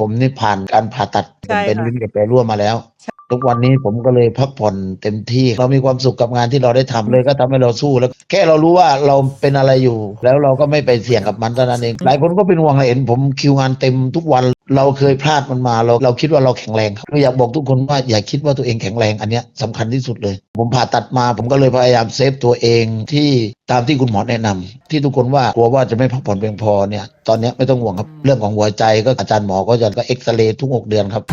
ผมนี่ผ่านการผ่าตัดผใช่มเป็นค่ะ ลิ้นกับแปรรั่วมาแล้ว ทุกวันนี้ผมก็เลยพักผ่อนเต็มที่ เรามีความสุขกับงานที่เราได้ทำเลยก็ทำให้เราสู้แล้ว แค่เรารู้ว่าเราเป็นอะไรอยู่ แล้วเราก็ไม่ไปเสี่ยงกับมันเท่านั้นเอง หลายคนก็เป็นห่วงเห็นผมคิวงานเต็มทุกวันเราเคยพลาดมันมาเราเราคิดว่าเราแข็งแรงครับอยากบอกทุกคนว่าอย่าคิดว่าตัวเองแข็งแรงอันเนี้ยสำคัญที่สุดเลย ผมผ่าตัดมา ผมก็เลยพยายามเซฟตัวเองที่ตามที่คุณหมอแนะนำที่ทุกคนว่ากลัวว่าจะไม่พักผ่อนเพียงพอเนี่ยตอนนี้ไม่ต้องห่วงครับเรื่องของหัวใจก็อาจารย์หมอก็จะก็เอ็กซเรย์ทุกหกเดือนครับ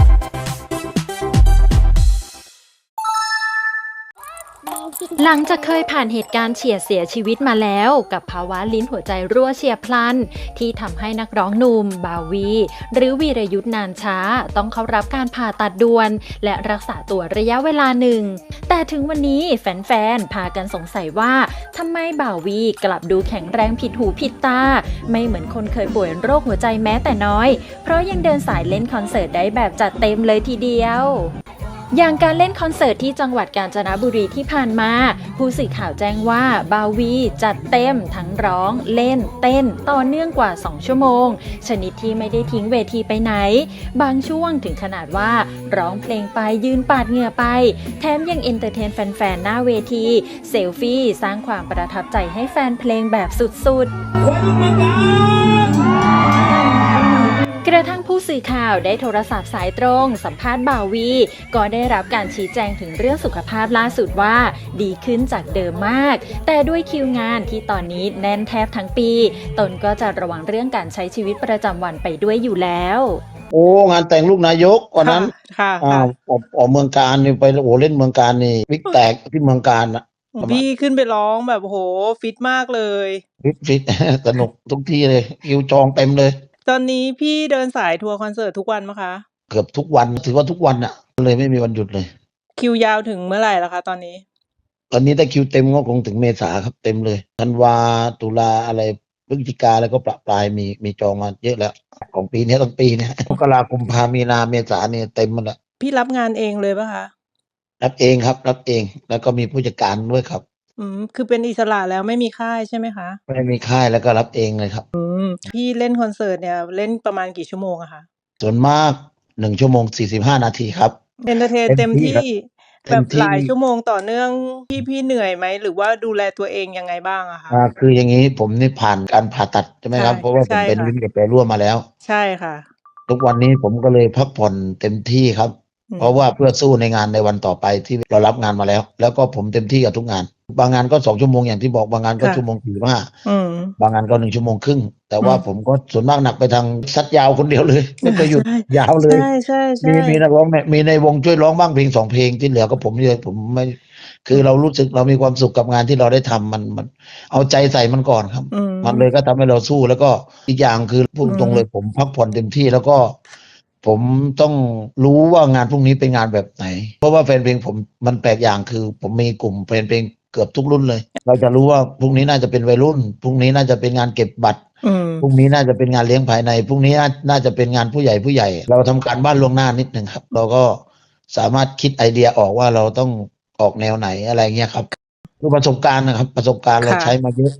หลังจากเคยผ่านเหตุการณ์เฉียดเสียชีวิตมาแล้ว กับภาวะลิ้นหัวใจรั่วเฉียบพลัน ที่ทำให้นักร้องหนุ่มบาวี หรือวีรยุทธ์นานช้า ต้องเข้ารับการผ่าตัดด่วน และรักษาตัวระยะเวลาหนึ่ง แต่ถึงวันนี้แฟนๆพากันสงสัยว่าทำไมบ่าวีกลับดูแข็งแรงผิดหูผิดตา ไม่เหมือนคนเคยป่วยโรคหัวใจแม้แต่น้อย เพราะยังเดินสายเล่นคอนเสิร์ตได้แบบจัดเต็มเลยทีเดียว อย่างการเล่นคอนเสิร์ตที่จังหวัดกาญจนบุรีที่ผ่านมา ผู้สื่อข่าวแจ้งว่าบาวีจัดเต็มทั้งร้อง เล่น เต้น ต่อเนื่องกว่า 2 ชั่วโมง ชนิดที่ไม่ได้ทิ้งเวทีไปไหน บางช่วงถึงขนาดว่าร้องเพลงไปยืนปาดเหงื่อไป แถมยังเอนเตอร์เทนแฟนๆ หน้าเวที เซลฟี่สร้างความประทับใจให้แฟนเพลงแบบสุดๆ กระทั่งผู้สื่อข่าวได้โทรศัพท์สายตรง สัมภาษณ์บ่าวี ก็ได้รับการชี้แจงถึงเรื่องสุขภาพล่าสุดว่า ดีขึ้นจากเดิมมาก แต่ด้วยคิวงานที่ตอนนี้แน่นแทบทั้งปี ตนก็จะระวังเรื่องการใช้ชีวิตประจำวันไปด้วยอยู่แล้วโอ้งานแต่งลูกนายกวันนั้นค่ะอ่าค่ะออกออกเมืองการนี่ไปโอ้เล่นเมืองการนี่วิกแตกที่เมืองการอะพี่ขึ้นไปร้องแบบโหฟิตมากเลย ฟิตฟิตสนุกทุกที่เลยคิวจองเต็มเลย ตอนนี้พี่เดินสายทัวร์คอนเสิร์ตทุกวันไหมคะ เกือบทุกวันถือว่าทุกวันอะเลยไม่มีวันหยุดเลย คิวยาวถึงเมื่อไหร่ละคะตอนนี้ ตอนนี้ถ้าคิวเต็มก็คงถึงเมษาครับเต็มเลยธันวาตุลาอะไรพฤศจิกาแล้วก็ปรับปลายมีมีจองมาเยอะแล้ว ของปีนี้ทั้งปีเนี่ยมกราคมพามีนาเมษาเนี่ยเต็มหมดแล้วพี่รับงานเองเลยปะคะ รับเองครับ รับเองแล้วก็มีผู้จัดการด้วยครับ อืม คือเป็นอิสระแล้วไม่มีค่ายใช่ไหมคะ ไม่มีค่ายแล้วก็รับเองเลยครับ อืม พี่เล่นคอนเสิร์ตเนี่ย เล่นประมาณกี่ชั่วโมงอะคะ ส่วนมากหนึ่งชั่วโมงสี่สิบห้านาทีครับ เอนเตอร์เทนเต็เต็มมที่ที่ครับเต็แบมบที่ หลายชั่วโมงต่อเนื่อง พี่พี่เหนื่อยไหม หรือว่าดูแลตัวเองยังไงบ้างอะคะ อ่าคืออย่างนี้ผมนี่ผ่านการผ่าตัดใช่ไหมครับ ใช่เพราะว่าผมใช่เป็นค่ะ ลิ้นกับแปรรั่วมาแล้ว ใช่ค่ะ ทุกวันนี้ผมก็เลยพักผ่อนเต็มที่ครับ อืม เพราะว่าเพื่อสู้ในงานในวันต่อไปที่เรารับงานมาแล้ว แล้วก็ผมเต็มที่กับทุกงาน บางงานก็สองชั่วโมงอย่างที่บอกบางงานก็ค่ะชั่วโมงสี่ห้าอืมบางงานก็หนึ่งชั่วโมงครึ่ง แต่ว่าอืมผมก็ส่วนมากหนักไปทางซัดยาวคนเดียวเลยไม่เคยหยุดใช่ยาวเลยใช่ใช่ใช่มีมีนักร้องเนี่ยมีในวงช่วยร้องบ้างเพลงสองเพลงที่เหลือก็ผมเลยผมไม่คือเรารู้สึกเรามีความสุขกับงานที่เราได้ทำมันมัน เอาใจใส่มันก่อนครับอืมมันเลยก็ทำให้เราสู้แล้วก็อีกอย่างคือพูดอืมตรงเลยผมพักผ่อนเต็มที่แล้วก็ผมต้องรู้ว่างานพรุ่งนี้เป็นงานแบบไหน เพราะว่าแฟนเพลงผมมันแปลกอย่างคือ ผมมีกลุ่มแฟนเพลงเกือบทุกรุ่นเลย เราจะรู้ว่าพรุ่งนี้น่าจะเป็นวัยรุ่นพรุ่งนี้น่าจะเป็นงานเก็บบัตรอืมพรุ่งนี้น่าจะเป็นงานเลี้ยงภายในพรุ่งนี้น่าน่าจะเป็นงานผู้ใหญ่ผู้ใหญ่ เราทำการบ้านล่วงหน้านิดหนึ่งครับ เราก็สามารถคิดไอเดียออกว่าเราต้องออกแนวไหนอะไรเงี้ยครับคือประสบการณ์นะครับ ประสบการณ์เราค่ะใช้มาเยอะ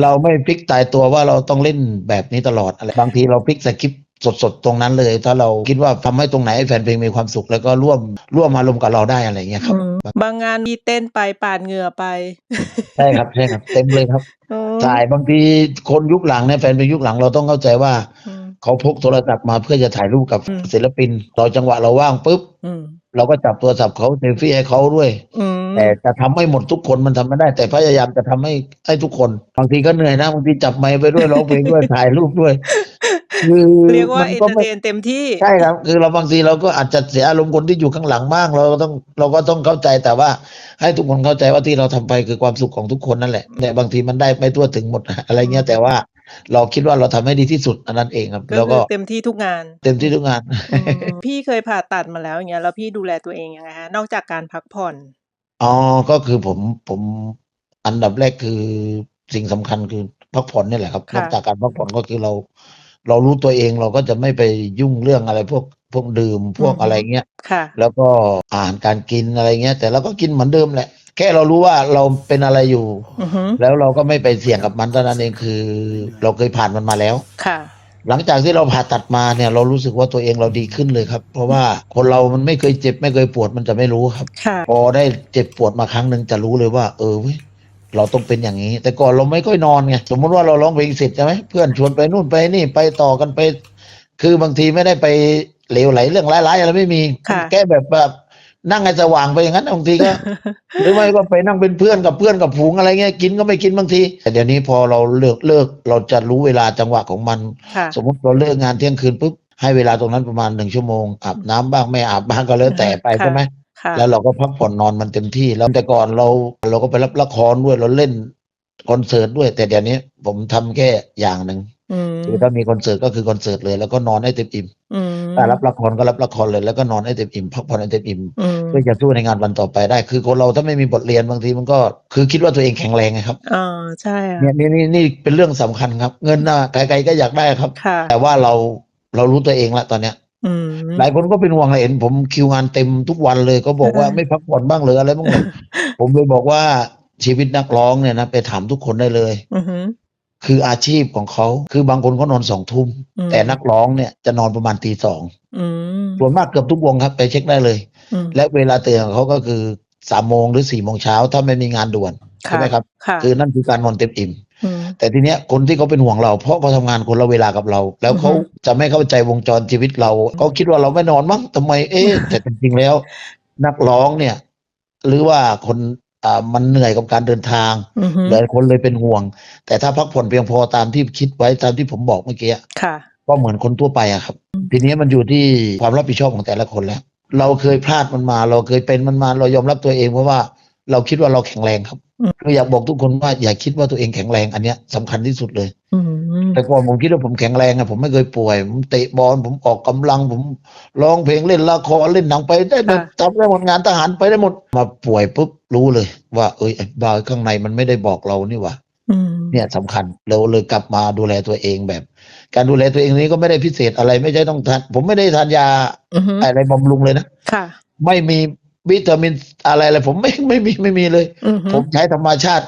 เราไม่พลิกตายตัวว่าเราต้องเล่นแบบนี้ตลอดอะไรบางทีเราพลิกสคริปต์ สดๆ ตรงนั้นเลย ถ้าเราคิดว่าทำให้ตรงไหนให้แฟนเพลงมีความสุข แล้วก็ร่วมร่วมอารมณ์กับเราได้อะไรเงี้ยครับอืมบางงานมีเต้นไปปาดเหงื่อไป ใช่ครับใช่ครับ เต็มเลยครับอืมถ่ายบางทีคนยุคหลังเนี่ยแฟนเพลงยุคหลังเราต้องเข้าใจว่าอืมเขาพกโทรศัพท์มาเพื่อจะถ่ายรูปกับอืมศิลปินเราจังหวะเราว่างปุ๊บอืมเราก็จับโทรศัพท์เขาเซลฟี่ให้เขาด้วยอืมแต่จะทำให้หมดทุกคนมันทำไม่ได้ แต่พยายามจะทำให้ให้ทุกคน บางทีก็เหนื่อยนะบางทีจับไมค์ไปด้วยร้องเพลงด้วยถ่ายรูปด้วย คือเรียกว่ามันเอนก็เตอร์ไม่เทนเต็มที่ใช่ครับ คือเราบางทีเราก็อาจจะเสียอารมณ์คนที่อยู่ข้างหลังบ้างเราก็ต้องเราก็ต้องเข้าใจแต่ว่า ให้ทุกคนเข้าใจว่าที่เราทำไปคือความสุขของทุกคนนั่นแหละแต่บางทีมันได้ไม่ทั่วถึงหมดอะไรเงี้ยแต่ว่าเราคิดว่าเราทำให้ดีที่สุดอันนั้นเองครับก็แล้วคืก็อเต็มที่ทุกงาน เต็มที่ทุกงานอืมพี่เคยผ่าตัดมาแล้วอย่างเงี้ยแล้วพี่ดูแลตัวเองยังไงฮะนอกจากการพักผ่อนอ๋อก็คือผมผมอันดับแรกคือสิ่งสำคัญคือพักผ่อนนี่แหละครับค่ะนอกจากการพักผ่อนก็คือเรา เรารู้ตัวเองเราก็จะไม่ไปยุ่งเรื่องอะไรพวกพวกดื่มพวกอะไรเงี้ยค่ะแล้วก็อาหารการกินอะไรเงี้ย แต่เราก็กินเหมือนเดิมแหละ แค่เรารู้ว่าเราเป็นอะไรอยู่อือฮึแล้วเราก็ไม่ไปเสี่ยงกับมันเท่านั้นเองคือ เราเคยผ่านมันมาแล้วค่ะ หลังจากที่เราผ่าตัดมาเนี่ย เรารู้สึกว่าตัวเองเราดีขึ้นเลยครับ เพราะว่าคนเรามันไม่เคยเจ็บไม่เคยปวดมันจะไม่รู้ครับค่ะพอได้เจ็บปวดมาครั้งหนึ่งจะรู้เลยว่า เออเว้ย เราต้องเป็นอย่างนี้ แต่ก่อนเราไม่ค่อยนอนไงสมมติว่าเราร้องเพลงเสร็จใช่ไหมเพื่อนชวนไปนู่นไปนี่ไปต่อกันไป คือบางทีไม่ได้ไปเหลวไหลเรื่องร้ายๆอะไรไม่มีค่ะ แก้แบบแบบนั่งให้สว่างไปอย่างนั้นบางทีก็ หรือไม่ก็ไปนั่งเป็นเพื่อนกับเพื่อนกับฝูงอะไรเงี้ยกินก็ไม่กินบางที แต่เดี๋ยวนี้พอเราเลิกเลิกเราจะรู้เวลาจังหวะของมัน ค่ะ สมมติเราเลิกงานเที่ยงคืนปุ๊บให้เวลาตรงนั้นประมาณหนึ่งชั่วโมงอาบน้ำบ้างไม่อาบบ้างก็แล้วแต่ไปค่ะใช่ไหมค่ะ แล้วเราก็พักผ่อนนอนมันเต็มที่ แล้วแต่ก่อนเราเราก็ไปรับละครด้วยเราเล่นคอนเสิร์ตด้วย แต่เดี๋ยวนี้ผมทำแค่อย่างหนึ่งอืมคือถ้ามีคอนเสิร์ตก็คือคอนเสิร์ตเลย แล้วก็นอนให้เต็มอิ่มอืมถ้ารับละครก็รับละครเลยแล้วก็นอนให้เต็มอิ่มพักผ่อนให้เต็มอิ่มอืมเพื่อจะสู้ในงานวันต่อไปได้ คือคนเราถ้าไม่มีบทเรียนบางทีมันก็คือคิดว่าตัวเองแข็งแรงไงครับอ่าใช่ค่ะเนี่ยนี่นี่นี่เป็นเรื่องสำคัญครับ เงินนะใครๆก็อยากได้ครับค่ะแต่ว่าเราเรารู้ตัวเองละตอนเนี้ยอืม หลายคนก็เป็นห่วงเลยเห็น ผมคิวงานเต็มทุกวันเลยก็บอกว่าเออไม่พักผ่อนบ้างเลยอะไรบ้างเลยผมเลยบอกว่าชีวิตนักร้องเนี่ยนะไปถามทุกคนได้เลยอือหือคืออาชีพของเขาคือบางคนเขานอนสองทุ่มอืมแต่นักร้องเนี่ยจะนอนประมาณตีสองอืมส่วนมากเกือบทุกวงครับไปเช็คได้เลยอืมและเวลาตื่นของเขาก็คือสามโมงหรือสี่โมงเช้าถ้าไม่มีงานด่วนใช่ไหมครับค่ะคือนั่นคือการนอนเต็มอิ่มอืม แต่ทีเนี้ยคนที่เขาเป็นห่วงเรา เพราะเขาทำงานคนละเวลากับเรา แล้วเขาอือฮึจะไม่เข้าใจวงจรชีวิตเราเขาคิดว่าเราไม่นอนมั้งทำไมเอ๊ะแต่จริงๆแล้ว นักร้องเนี่ย หรือว่าคนอ่ามันเหนื่อยกับการเดินทางอือหือหลายคนเลยเป็นห่วง แต่ถ้าพักผ่อนเพียงพอตามที่คิดไว้ตามที่ผมบอกเมื่อกี้ค่ะ ก็เหมือนคนทั่วไปอะครับ ทีนี้มันอยู่ที่ความรับผิดชอบของแต่ละคนแล้ว เราเคยพลาดมันมา เราเคยเป็นมันมา เรายอมรับตัวเองเพราะว่า เราคิดว่าเราแข็งแรงครับอืมคืออยากบอกทุกคนว่าอย่าคิดว่าตัวเองแข็งแรงอันเนี้ยสำคัญที่สุดเลยอืมแต่ก่อนผมคิดว่าผมแข็งแรงอะผมไม่เคยป่วย ผมเตะบอลผมออกกำลัง ผมร้องเพลงเล่นละครเล่นหนังไปได้หมดค่ะทำได้หมดงานทหารไปได้หมดมาป่วยปุ๊บรู้เลย ว่า เอ้ยไอ้บาข้างในมันไม่ได้บอกเรานี่หว่าอืมเนี่ยสำคัญเราเลยกลับมาดูแลตัวเองแบบ การดูแลตัวเองนี้ก็ไม่ได้พิเศษอะไรไม่ใช่ต้องทานผมไม่ได้ทานยาอือหืออะไรบำรุงเลยนะค่ะ ไม่มี วิตามินอะไรอะไรผมไม่ไม่มีไม่มีเลยอือหือผมใช้ธรรมชาติ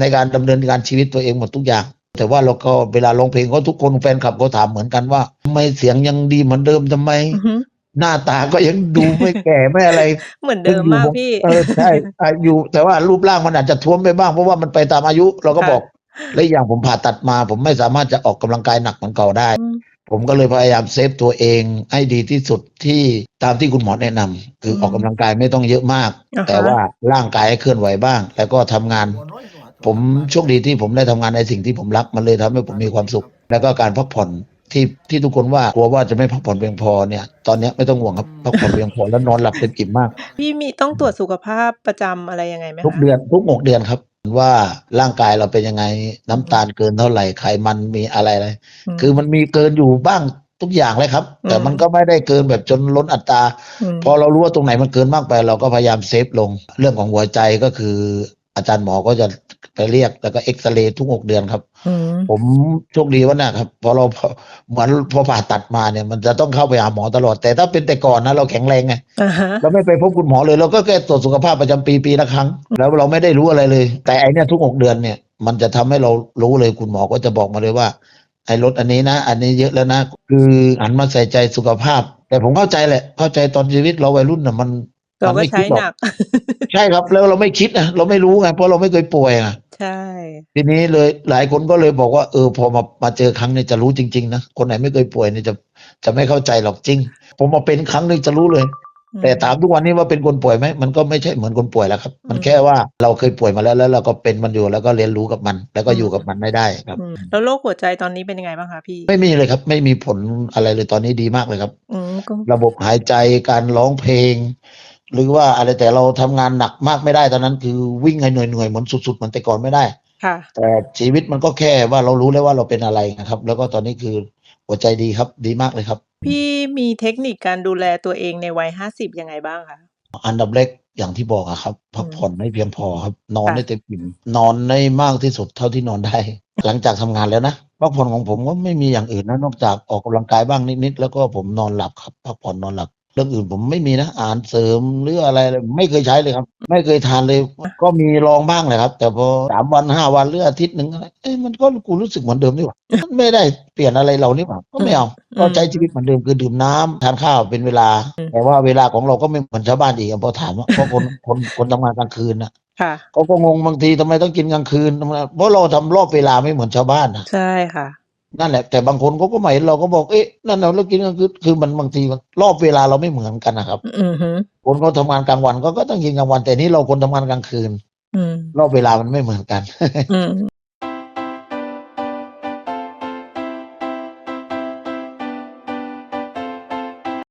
ในการดำเนินการชีวิตตัวเองหมดทุกอย่าง แต่ว่าเราก็เวลาร้องเพลงก็ทุกคนแฟนคลับก็ถามเหมือนกันว่าทำไมเสียงยังดีเหมือนเดิมทำไมอือหือหน้าตาก็ยังดูไม่แก่ไม่อะไร เหมือนเดิมมากพี่เออใช่อายุแต่ว่ารูปร่างมันอาจจะท้วมไปบ้างเพราะว่ามันไปตามอายุเราก็ค่ะบอกและอีกอย่างผมผ่าตัดมา ผมไม่สามารถจะออกกำลังกายหนักเหมือนเก่าได้อืม ผมก็เลยพยายามเซฟตัวเองให้ดีที่สุดที่ตามที่คุณหมอแนะนำคืออืมออกกำลังกายไม่ต้องเยอะมากอ่าฮะแต่ว่าร่างกายให้เคลื่อนไหวบ้าง แล้วก็ทำงาน ผมโชคดีที่ผมได้ทำงานในสิ่งที่ผมรักมันเลยทำให้ผมมีความสุข แล้วก็การพักผ่อนที่ที่ทุกคนว่ากลัวว่าจะไม่พักผ่อนเพียงพอเนี่ยตอนเนี้ยไม่ต้องห่วงครับพักผ่อนเพียงพอแล้วนอนหลับเต็มอิ่มมาก พี่มีต้องตรวจสุขภาพประจำอะไรยังไงไหมทุกคะเดือนทุกหกเดือนครับ ว่าร่างกายเราเป็นยังไง น้ำตาลเกินเท่าไหร่ไขมันมีอะไรอะไรมคือมันมีเกินอยู่บ้างทุกอย่างเลยครับ แต่อืมมันก็ไม่ได้เกินแบบจนล้นอัตรามพอเรารู้ว่าตรงไหนมันเกินมากไป เราก็พยายามเซฟลง เรื่องของหัวใจก็คือ อาจารย์หมอก็จะไปเรียกแล้วก็เอ็กซเรย์ทุกหกเดือนครับอืมผมโชคดีว่านะครับพอเราพอเหมือนพอผ่าตัดมาเนี่ย มันจะต้องเข้าไปหาหมอตลอด แต่ถ้าเป็นแต่ก่อนนะเราแข็งแรงไงอ่าฮะเราไม่ไปพบคุณหมอเลยเราก็แค่ตรวจสุขภาพประจำปีปีละครั้ง แล้วเราไม่ได้รู้อะไรเลย แต่ไอเนี่ยทุกหกเดือนเนี่ย มันจะทำให้เรารู้เลยคุณหมอก็จะบอกมาเลยว่า ไอ้ลดอันนี้นะ อันนี้เยอะแล้วนะ คือหันมาใส่ใจสุขภาพ แต่ผมเข้าใจแหละ เข้าใจตอนชีวิตเราวัยรุ่นน่ะมัน เรามันก็ไม่ใช้คิดหรอกหนัก ใช่ครับแล้วเราไม่คิดนะเราไม่รู้ไงเพราะเราไม่เคยป่วยอะใช่ ทีนี้เลยหลายคนก็เลยบอกว่าเออพอมามาเจอครั้งนี้จะรู้จริงๆนะคนไหนไม่เคยป่วยเนี่ยจะจะไม่เข้าใจหรอกจริง ผมมาเป็นครั้งหนึงจะรู้เลยอืมแต่ถามทุกวันนี้ว่าเป็นคนป่วยไหมมันก็ไม่ใช่เหมือนคนป่วยแล้วครับ มันอืมแค่ว่าเราเคยป่วยมาแล้วแล้วเราก็เป็นมันอยู่แล้วก็เรียนรู้กับมัน แล้วก็อยู่กับมันไม่ได้ครับอืมแล้วโรคหัวใจตอนนี้เป็นยังไงบ้างคะพี่ ไม่มีเลยครับ ไม่มีผลอะไรเลยตอนนี้ดีมากเลยครับอืมก็ระบบหายใจการร้องเพลง หรือว่าอะไรแต่เราทำงานหนักมากไม่ได้ตอนนั้นคือวิ่งให้เหนื่อยๆเหมือนสุดๆเหมือนแต่ก่อนไม่ได้ค่ะแต่ชีวิตมันก็แค่ว่าเรารู้แล้วว่าเราเป็นอะไรนะครับ แล้วก็ตอนนี้คือหัวใจดีครับดีมากเลยครับ พี่มีเทคนิคการดูแลตัวเองในวัยห้าสิบยังไงบ้างคะอันดับแรกอย่างที่บอกอะครับพักผ่อนให้เพียงพอครับ นอนค่ะให้เต็มอิ่มนอนได้มากที่สุดเท่าที่นอนได้ หลังจากทำงานแล้วนะพักผ่อนของผมก็ไม่มีอย่างอื่นนะนอกจากออกกำลังกายบ้างนิดๆแล้วก็ผมนอนหลับครับพักผ่อนนอนหลับ เรื่องอื่นผมไม่มีนะอาหารเสริมหรืออะไรเลยไม่เคยใช้เลยครับ ไม่เคยทานเลย ก็มีลองบ้างแหละครับ แต่พอสามวันห้าวันหรืออาทิตย์หนึ่งอะไรเอ้ยมันก็กูรู้สึกเหมือนเดิมนี่หว่ามันไม่ได้เปลี่ยนอะไรเรานี่หว่าก็ไม่เอาก็ใช้ชีวิตเหมือนเดิมคือดื่มน้ำทานข้าวเป็นเวลา แต่ว่าเวลาของเราก็ไม่เหมือนชาวบ้านอีกอะพอถามว่าเพราะคนคนคนทำงานกลางคืนนะค่ะ เขาก็งงบางทีทำไมต้องกินกลางคืนทำไมเพราะเราทำรอบเวลาไม่เหมือนชาวบ้านนะ ใช่ค่ะ นั่นแหละ แต่บางคนเขาก็ไม่เห็นเราก็บอกเอ๊ะนั่นเราเรากินกลางคืนคือมันบางทีมันรอบเวลาเราไม่เหมือนกันนะครับอือฮึคนเขาทำงานกลางวันก็ก็ต้องกินกลางวัน แต่นี่เราคนทำงานกลางคืนอืมรอบเวลามันไม่เหมือนกันอืม